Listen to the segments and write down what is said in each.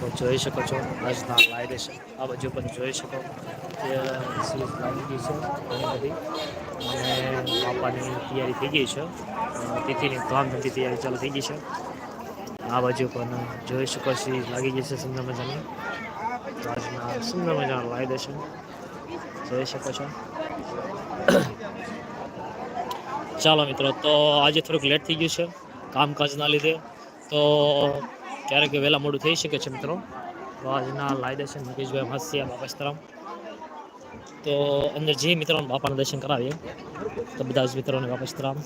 તો જોઈ શકો છો, આજના લાઈ દેશે આ બાજુ પણ જોઈ શકો કે સીરીઝ લાગી ગઈ છે, ઘણી બધી. અને બાપાની તૈયારી થઈ ગઈ છે. તિથિની ધામધમથી તૈયારી ચાલુ થઈ ગઈ છે. આ બાજુ પણ જોઈ શકો સિરીઝ લાગી ગઈ છે સુંદર મજાની આજના સુંદર મજાનું લાઈ દેશે જોઈ શકો છો. ચાલો મિત્રો, તો આજે થોડુંક લેટ થઈ ગયું છે. કામકાજના લીધે. તો ક્યારેક વહેલા મોડું થઈ શકે છે મિત્રો. તો આજના લાઈ દર્શન, મુકેશભાઈ હાસ્યા બાપાસ્તરામ તો અંદર જે મિત્રોને બાપાના દર્શન કરાવીએ, તો બધા જ મિત્રોને બાપાસ્તરામ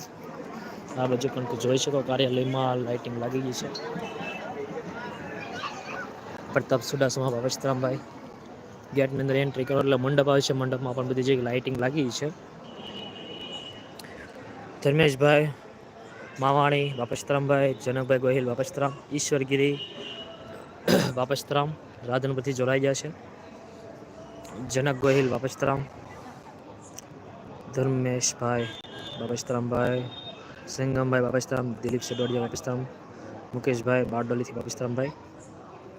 આ બાજુ પણ જોઈ શકો કાર્યાલયમાં લાઇટિંગ લાગી ગઈ છે. પ્રતાપ સુડાસમાં બાપાસ્તરામભાઈ ગેટની અંદર એન્ટ્રી કરો એટલે મંડપ આવે છે, મંડપમાં પણ બધી જે લાઇટિંગ લાગી છે. ધર્મેશભાઈ માવાણી બાપસ્તરામભાઈ જનકભાઈ ગોહિલ બાપસ્તરામ ઈશ્વરગીરી બાપસ્તરામ રાધનપુરથી જોડાઈ ગયા છે. જનક ગોહિલ બાપસ્તરામ ધર્મેશભાઈ બાપસ્તરામભાઈ સંગમભાઈ બાપસ્તરામ દિલીપ સડોડિયા બાપસ્તરામ મુકેશભાઈ બારડોલીથી બાપસ્તરામભાઈ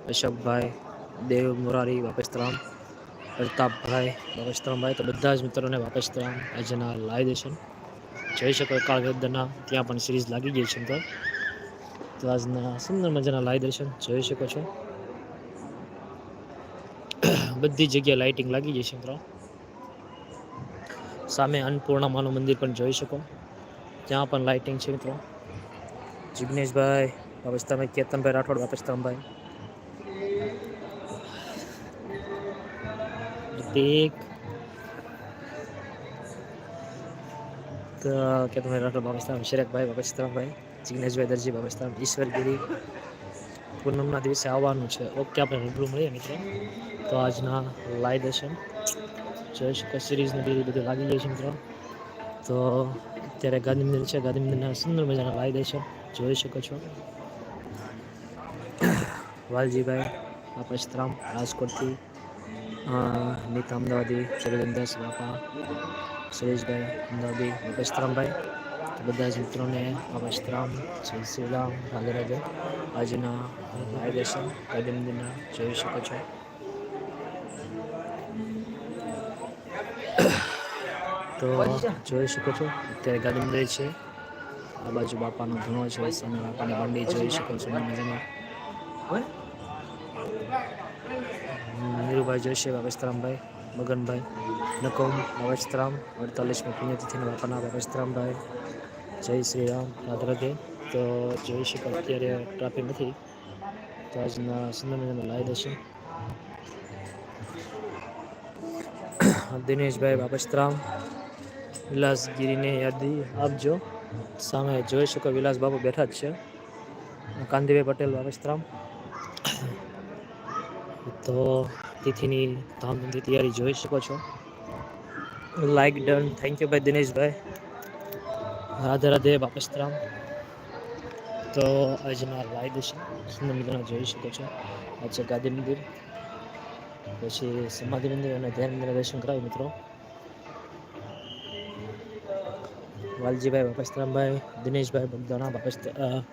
અશોકભાઈ દેવ મુરારી બાપસ્તરામ પ્રતાપભાઈ બાપસ્તરામભાઈ તો બધા જ મિત્રોને બાપસ્તરામ આજના લાઈ દેશન જોઈ શકો કાળગદ્દરના ત્યાં પણ સિરીઝ લાગી ગઈ છે તો તો આજના સુંદર મજાના લાઈ દર્શન જોઈ શકો છો. બધી જગ્યાએ લાઇટિંગ લાગી ગઈ છે મિત્રો. સામે અન્નપૂર્ણામાનું મંદિર પણ જોઈ શકો. ત્યાં પણ લાઇટિંગ છે મિત્રો. જિગ્નેશભાઈ વાપસ્તાભાઈ કેતનભાઈ રાઠોડ વાપસ્તાભાઈ એક કે તમે રાઠોડ બાબસ્તારામ શિરકભાઈ બાબસ્તારામભાઈ જિગ્નેશભાઈ દરજી બાબસ્તારામ ઈશ્વરગીરી. પૂનમના દિવસે આવવાનું છે. ઓકે, આપણે રૂબરૂ મળીએ મિત્રો. તો આજના લાઈ દર્શન. જોઈ શકો સિરીઝને બીજી બધું લાગી ગયું છે મિત્રો. તો અત્યારે ગાંધી મંદિર છે. ગાંધી મંદિરના સુંદર મજાના લાઈ દર્શન. જોઈ શકો છો. વાલજીભાઈ બાપસ્તરામ રાજકોટથી નીતા અમદાવાદી જગદંદાસ બાપા સુરેશભાઈ અમદાવાદી બાપસ્તરામભાઈ બધા જ મિત્રોને બાપસ્તરામ જય શ્રી રામ રાધે આજના લાઈવ ગાંધી જોઈ શકો છો. તો જોઈ શકો છો, અત્યારે મંદિર છે. આ બાજુ બાપાનો ધૂણો છે, સામે બાપાની મંડી જોઈ શકો છો મજામાં નીરુભાઈ જોશી બાબસ્તરામભાઈ મગનભાઈ નકોમ બાબસ્તરામ અડતાલીસમી પુણ્યતિથિના બાપાના બાબસ્તરામભાઈ જય શ્રી રામ રાધે રાધે તો જોઈ શકો અત્યારે ટ્રાફિક નથી. તો આજના સુંદર મજાના લાવી દેશે દિનેશભાઈ બાબસ્તરામ વિલાસગીરીને યાદી આપજો. સામે જોઈ શકો વિલાસ બાપુ બેઠા જ છે. કાંતિભાઈ પટેલ બાબસ્તરામ તો તિથિની ધામધૂમથી તૈયારી જોઈ શકો છો. લાઈક ડન થેન્ક યુ ભાઈ દિનેશભાઈ. રાધે રાધે બાપસ્તરામ તો આજના લાઈવ છે. સુંદર મજાના જોઈ શકો છો. આ છે મંદિર. પછી સમાધિ મંદિર અને ધ્યાન મંદિર દર્શન કરાવ્યું મિત્રો. વાલજીભાઈ બાપસ્તરામભાઈ દિનેશભાઈ બગદાણા બાપસ્તરા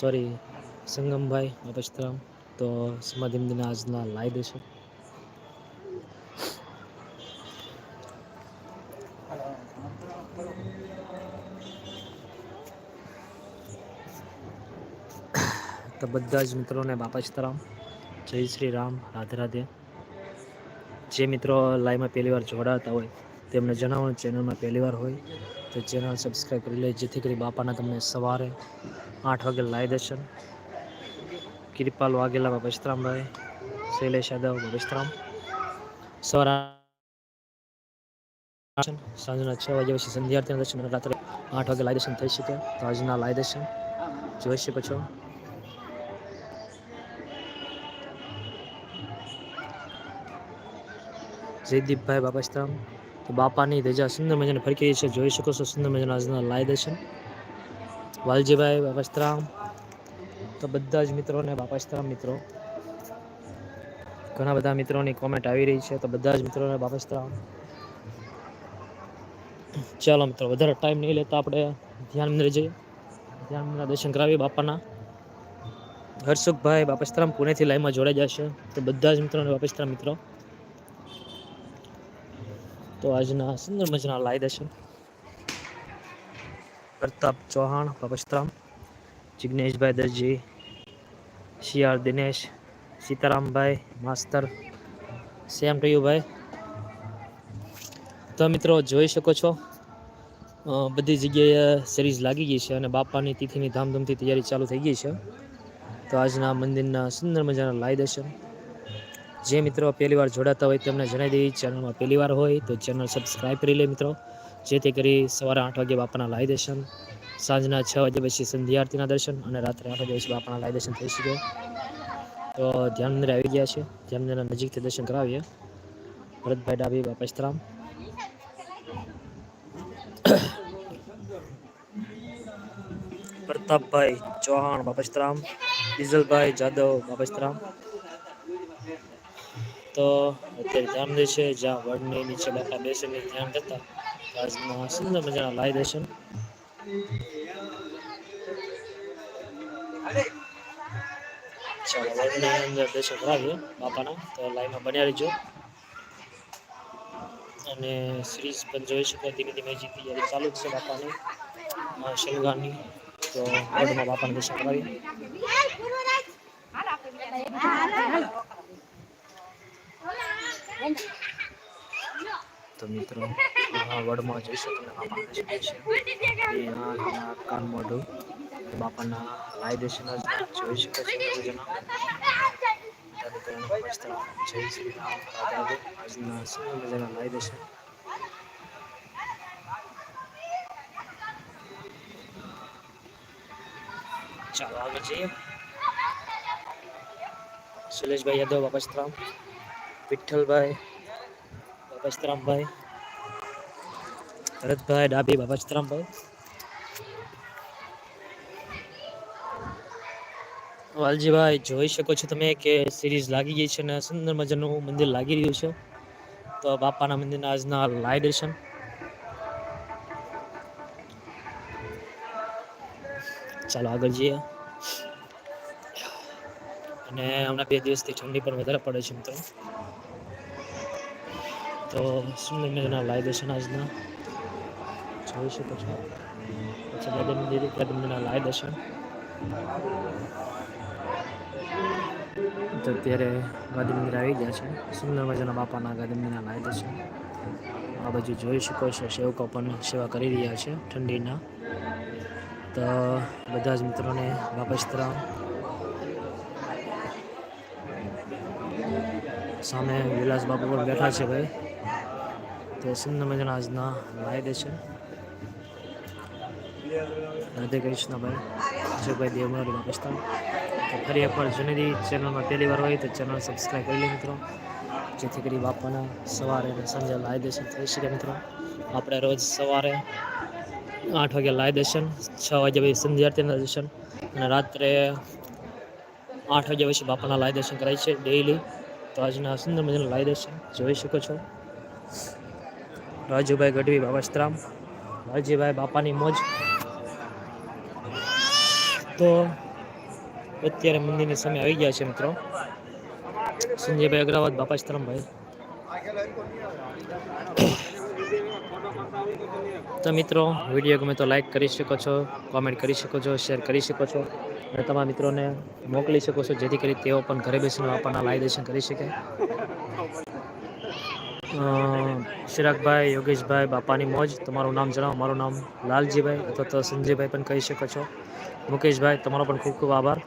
સોરી સંગમભાઈ બાપસ્તરામ તો સમાધિ મંદિરના આજના લાઈવ છે. તો બધા જ મિત્રોને બાપા સીતારામ, જય શ્રી રામ, રાધે રાધે. જે મિત્રો લાઈવમાં પહેલી વાર જોડાતા હોય તેમને જણાવવાનું ચેનલમાં પહેલી વાર હોય તો ચેનલ સબસ્ક્રાઈબ કરી લે, જેથી કરી બાપાના તમને સવારે આઠ વાગે લાઈ દર્શન. કિરપાલ વાઘેલા, બાપા સીતરામભાઈ, શૈલેષ યાદવ, બાપા સીતરામ. સવારે સાંજના છ વાગ્યા પછી સંધ્યાર્થીના દર્શન, રાત્રે આઠ વાગે લાઈ દર્શન થઈ શકે તો આજના લાઈ દર્શન જોઈ શકો છો. જયદીપભાઈ બાપાસ્તરામ. તો બાપાની ધજા સુંદર મજાને ફરકી છે. જોઈ શકો છો સુંદર મજાના આજના લાય દર્શન વાલજીભાઈ બાપાસ્તરામ. તો બધા જ મિત્રોને બાપાસ્તરામ મિત્રો, ઘણા બધા મિત્રોની કોમેન્ટ આવી રહી છે. તો બધા જ મિત્રોને બાપાસ્તરામ. ચાલો મિત્રો, વધારે ટાઈમ નહીં લેતા આપણે ધ્યાન મંદિર જઈએ. ધ્યાન મંદિરના દર્શન કરાવીએ બાપાના. હર્ષુખભાઈ બાપસ્તરામ પુણેથી લાઈવમાં જોડાઈ જશે તો બધા જ મિત્રોને બાપસ્તરામ મિત્રો તો આજના સુંદર મજાના લાઈ દર્શન પ્રતાપ ચૌહાણ બાપસ્તરામ જિગ્નેશભાઈ દરજી, શિયાળ દિનેશ, સીતારામભાઈ, માસ્તર, સેમ ભાઈ. તો મિત્રો જોઈ શકો છો બધી જગ્યાએ સિરીઝ લાગી ગઈ છે અને બાપાની તિથિની ધામધૂમથી તૈયારી ચાલુ થઈ ગઈ છે. તો આજના મંદિરના સુંદર મજાના લાઈ દર્શન. જે મિત્રો પહેલી વાર જોડાતા હોય તેમને જણાવી દઈએ, ચેનલમાં પહેલી વાર હોય તો ચેનલ સબસ્ક્રાઈબ કરી લે મિત્રો. જેથી કરી સવારે આઠ વાગે બાપાના લાઈ દર્શન, સાંજના છ વાગ્યા પછી સંધ્યા આરતીના દર્શન અને રાત્રે આઠ વાગે પછી બાપાના લાઈ દર્શન થઈ શકે. તો ધ્યાન મંદિર આવી ગયા છે. ધ્યાન નજીકથી દર્શન કરાવીએ. ભરતભાઈ ડાબી બાપસ્તરામ પ્રતાપભાઈ ચૌહાણ બાપસ્તરામ ડીઝલભાઈ જાદવ બાપસ્તરામ તો અત્યારે ધ્યાન દે છે, જ્યાં વડની નીચે બાપા બેસીને ધ્યાન કરતા આજના સુંદર મજાના લાઈ દર્શન. ચાલો, વડની અંદર દર્શન કરાવીએ બાપાના, તો લાઈનમાં બન્યા રહીજો. અને સિરીઝ પણ જોઈ શકો, ધીમે ધીમે જે તૈયારી ચાલુ જ છે બાપાની શનિવારની તો વડમાં બાપાને દર્શન કરાવીએ. મિત્રો. વડમાં જોઈ શકો બાપાના દર્શન છે કાન મોઢું બાપાના લાય દર્શન જોઈ શકો છો જય શ્રી રામ આજના જઈએ. સુરેશભાઈ યાદવ બાપસ્તરામ વિઠ્ઠલભાઈ બાપસ્તરામભાઈ ભરતભાઈ, ડાબી બાપસ્તરામભાઈ વાલજીભાઈ જોઈ શકો છો તમે કે સિરીઝ લાગી ગઈ છે અને સુંદર મજાનું મંદિર લાગી રહ્યું છે. તો બાપાના મંદિરના આજના લાઈ દર્શન. ચાલો આગળ જઈએ. અને હમણાં બે દિવસથી ઠંડી પણ વધારે પડે છે મિત્રો. તો સુંદર મજાના લાઈવ દર્શન આજના. જોઈ શકો છો પછી મંદિર દાદા લાઈવ દર્શન. તો અત્યારે ગાંધી મંદિર આવી ગયા છે. સુંદર મજાના બાપાના ગાંધી મંદિરના લાઈ દર્શન. આ બાજુ જોઈ શકો છો, સેવકો પણ સેવા કરી રહ્યા છે ઠંડીના. તો બધા જ મિત્રોને બાપસ્તરામ સામે વિલાસ બાપુ પણ બેઠા છે ભાઈ. તો સુંદર મજાના આજના લાય છે. રાધે કૃષ્ણભાઈ, અશોકભાઈ દેવમારી પાકિસ્તાન. તો ફરી એકવાર જુનેદી ચેનલમાં પહેલી વાર હોય તો ચેનલ સબસ્ક્રાઈબ કરી લે મિત્રો. જેથી કરી બાપાના સવારે અને સાંજે દર્શન થઈ શકે મિત્રો. આપણે રોજ સવારે આઠ વાગે લાય દર્શન છ. વાગ્યા પછી સંધ્યાર્થીના દર્શન. અને રાત્રે આઠ વાગ્યા પછી બાપાના લાય દર્શન કરાય છે ડેઈલી તો આજના સુંદર મજાના દર્શન જોઈ શકો છો. રાજુભાઈ ગઢવી બાબાશ્રામ રાજુભાઈ બાપાની મોજ. તો અત્યારે મંદિરની સામે આવી ગયા છે મિત્રો. સંજયભાઈ અગ્રવાલ બાપાસ્તરામભાઈ તો મિત્રો, વીડિયો ગમે તો લાઈક કરી શકો છો કોમેન્ટ કરી શકો છો શેર કરી શકો છો. અને તમારા મિત્રોને મોકલી શકો છો, જેથી કરી તેઓ પણ ઘરે બેસીને આપણના લાઈ દર્શન કરી શકે. ચિરાગભાઈ યોગેશભાઈ, બાપાની મોજ. તમારું નામ જણાવો. મારું નામ લાલજીભાઈ અથવા તો સંજયભાઈ પણ કહી શકો છો. મુકેશભાઈ, તમારો પણ ખૂબ ખૂબ આભાર.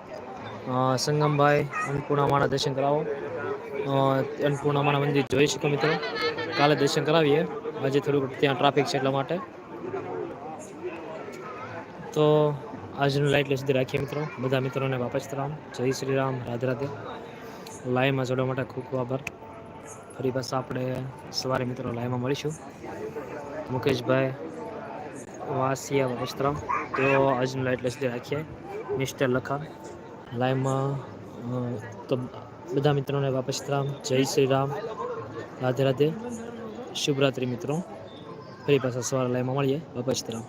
સંગમભાઈ, અન્નપૂર્ણામાના દર્શન કરાવો. અન્નપૂર્ણામાના મંદિર જોઈ શકો મિત્રો. કાલે દર્શન કરાવીએ. આજે થોડુંક ત્યાં ટ્રાફિક છે એટલા માટે. તો આજનું લાઈટ સુધી રાખીએ મિત્રો. બધા મિત્રોને વાપસ રામ જય શ્રી રામ. રાધે રાધે. લાઈવમાં જોડવા માટે ખૂબ ખૂબ આભાર. ફરી પાછા આપણે સવારે મિત્રો લાઈવમાં મળીશું. મુકેશભાઈ, વાસિયા વસ્ત્રમ તેઓ આજનું લાઈટ સુધી રાખીએ. મિસ્ટર લખા. લાઈવમાં તો બધા મિત્રોને વાપસ જય શ્રી રામ. રાધે રાધે. શુભરાત્રિ મિત્રો. ફરી પાછા સવારે લાઈવમાં મળીએ. વાપસ રામ.